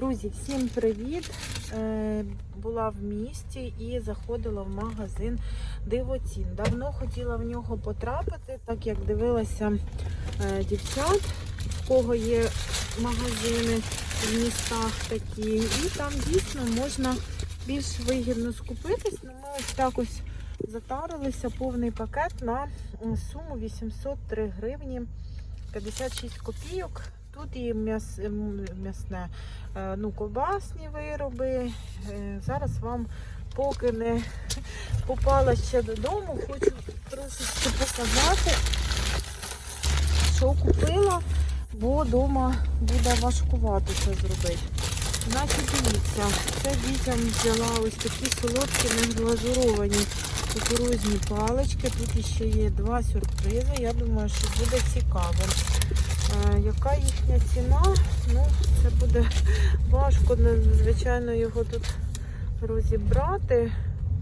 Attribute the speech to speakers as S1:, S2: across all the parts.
S1: Друзі, всім привіт! Е, Була в місті і заходила в магазин Дивоцін. Давно хотіла в нього потрапити, так як дивилася е, дівчат, в кого є магазини в містах такі. І там дійсно можна більш вигідно скупитись. Ну, ми ось так ось затарилися повний пакет на суму 803 гривні 56 копійок. Тут і м'яс, м'ясне, е, ну, ковбасні вироби. Е, Зараз вам поки не попала ще додому, хочу трошечки показати, що купила, бо вдома буде важкувато це зробити. Значить, дивіться, це дітям взяла ось такі солодкі неглазуровані кукурузні палички. Тут ще є два сюрпризи. Я думаю, що буде цікаво. Е, Яка їхня ціна? Ну, це буде важко, звичайно, його тут розібрати.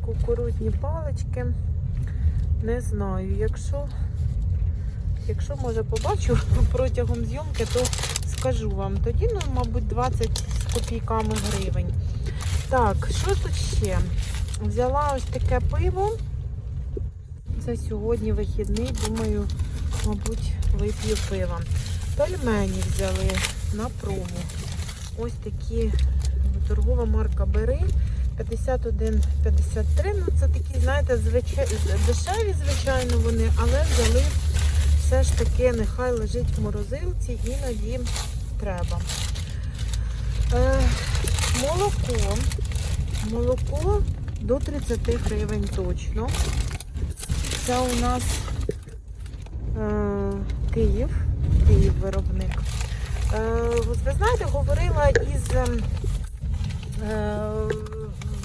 S1: Кукурудзні палички. Не знаю. Якщо, якщо може побачу протягом зйомки, то скажу вам. Тоді, ну, мабуть, 20 з копійками гривень. Так, що тут ще? Взяла ось таке пиво. Це сьогодні вихідний, думаю, мабуть, вип'ю пива. Пельмені взяли на промо. Ось такі торгова марка Бери. 51-53. Ну, це такі, знаєте, звичай... дешеві, звичайно, вони, але взяли все ж таки, нехай лежить в морозилці, іноді треба. Е, молоко. Молоко до 30 гривень точно. Це у нас е, Київ, Київ виробник. Е, ви знаєте, говорила із е,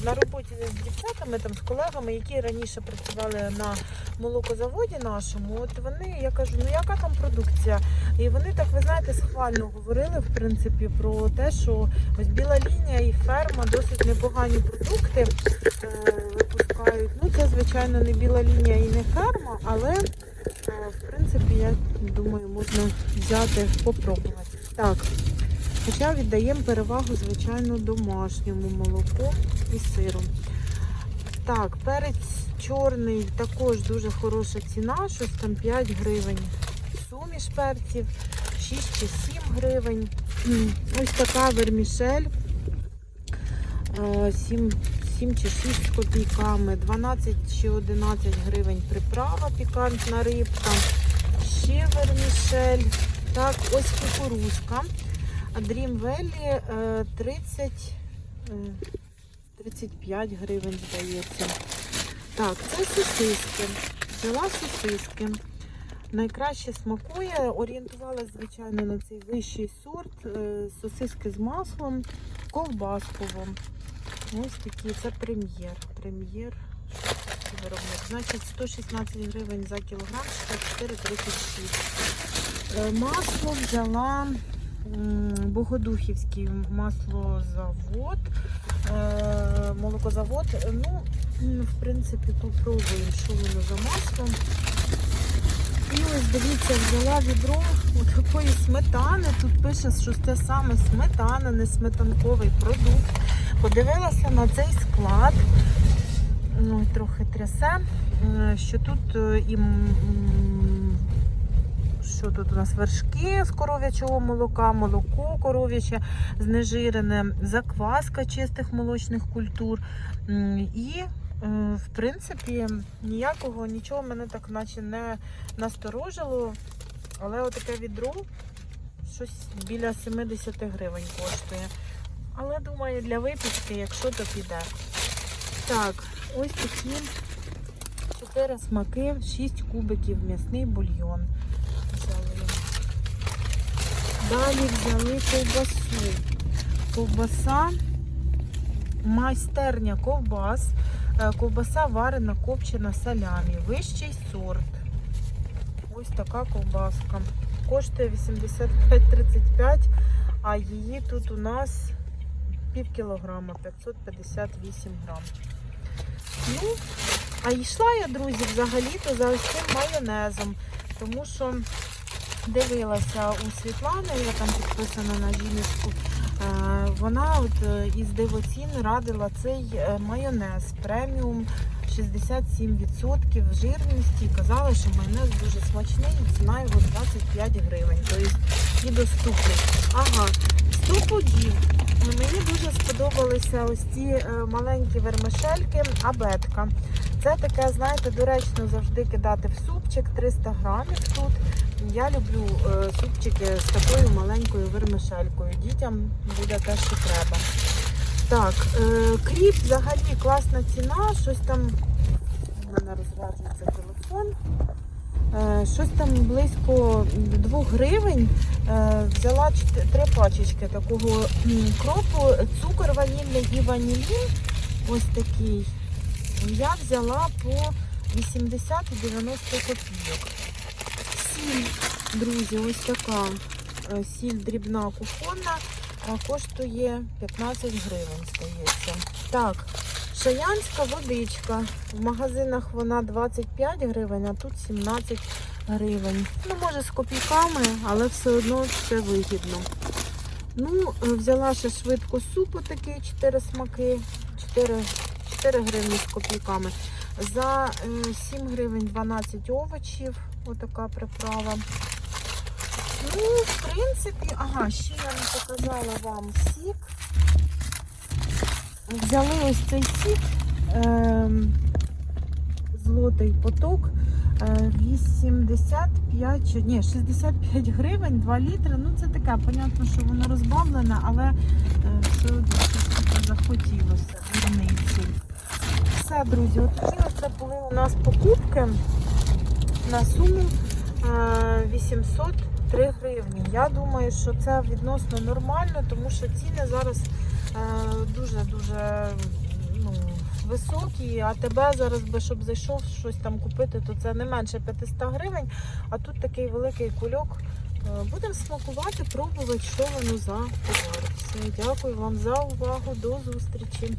S1: на роботі з дівчатами, там, з колегами, які раніше працювали на молокозаводі нашому. От вони, я кажу, ну яка там продукція? І вони так, ви знаєте, схвально говорили, в принципі, про те, що ось біла лінія і ферма досить непогані продукти е, випускають. Ну, це, звичайно, не біла лінія і не ферма, але в принципі, я думаю, можна взяти, попробувати. Так, хоча віддаємо перевагу, звичайно, домашньому молоку і сиру. Так, перець чорний також дуже хороша ціна, щось там 5 гривень. Суміш перців 6 чи 7 гривень. Ось така вермішель. е, 7, 7 чи 6 з копійками, 12 чи 11 гривень приправа, пікантна рибка, ще вермішель. Так, ось кукурузка. Dream Valley е, 30, е, 35 гривень, здається. Так, це сосиски. Взяла сосиски. Найкраще смакує. Орієнтувалася, звичайно, на цей вищий сорт. Е, Сосиски з маслом, ковбасково. Ось такі, це прем'єр. Прем'єр. Виробник? Значить, 116 гривень за кілограм, 64,36. Е, Масло взяла Богодухівський маслозавод, е, молокозавод. Ну, в принципі, попробуємо, що воно за масло. Дивіться, взяла відро такої сметани. Тут пише, що це саме сметана, не сметанковий продукт. Подивилася на цей склад. Ну, трохи трясе, е, що тут е, і що тут у нас вершки з коров'ячого молока, молоко коров'яче знежирене, закваска чистих молочних культур. І, в принципі, ніякого нічого мене так наче не насторожило. Але отаке відро щось біля 70 гривень коштує. Але думаю, для випічки, якщо то піде. Так, ось такі 4 смаки, 6 кубиків м'ясний бульйон. Взяли. Далі взяли ковбасу. Ковбаса, майстерня ковбас. Е, Ковбаса варена, копчена салямі. Вищий сорт. Ось така ковбаска. Коштує 85,35, а її тут у нас пів кілограма, 558 грам. Ну, а йшла я, друзі, взагалі-то за ось цим майонезом, тому що дивилася у Світлани, я там підписана на жіночку, вона от е, із дивоцін радила цей е, майонез преміум 67% жирності. Казала, що майонез дуже смачний і ціна його 25 гривень. Тобто і доступний. Ага, 100 пудів. Мені дуже сподобалися ось ці е, маленькі вермишельки, абетка. Це таке, знаєте, доречно завжди кидати в супчик 300 грамів тут. Я люблю е, супчики з такою маленькою вермишелькою. Дітям буде те, що треба. Так, е, кріп взагалі класна ціна. Щось там у мене розряджується телефон. Е, щось там близько 2 гривень. Взяла три пачечки такого кропу, цукор ванільний і ванілін. Ось такий. Я взяла по 80-90 копійок. Сіль, друзі, ось така е, сіль дрібна кухонна, коштує 15 гривень, здається. Так, шаянська водичка. В магазинах вона 25 гривень, а тут 17 гривень. Ну, може, з копійками, але все одно це вигідно. Ну, е, взяла ще швидко супу такий 4 смаки, 4, 4 гривні з копійками. За е, 7 гривень 12 овочів. Отака приправа. Ну, в принципі, ага, ще я не показала вам сік. Взяли ось цей сік. ем, злотий поток. е, 85, ні, 65 гривень, 2 літри. Ну це таке, понятно, що воно розбавлене, але е, все одно захотілося дурниці. Все, друзі, от такі оце були у нас покупки на суму е, 803 гривні. Я думаю, що це відносно нормально, тому що ціни зараз е, дуже-дуже ну, високі, а тебе зараз би, щоб зайшов щось там купити, то це не менше 500 гривень, а тут такий великий кульок. Е, Будемо смакувати, пробувати, що воно за товар. Все, дякую вам за увагу. До зустрічі.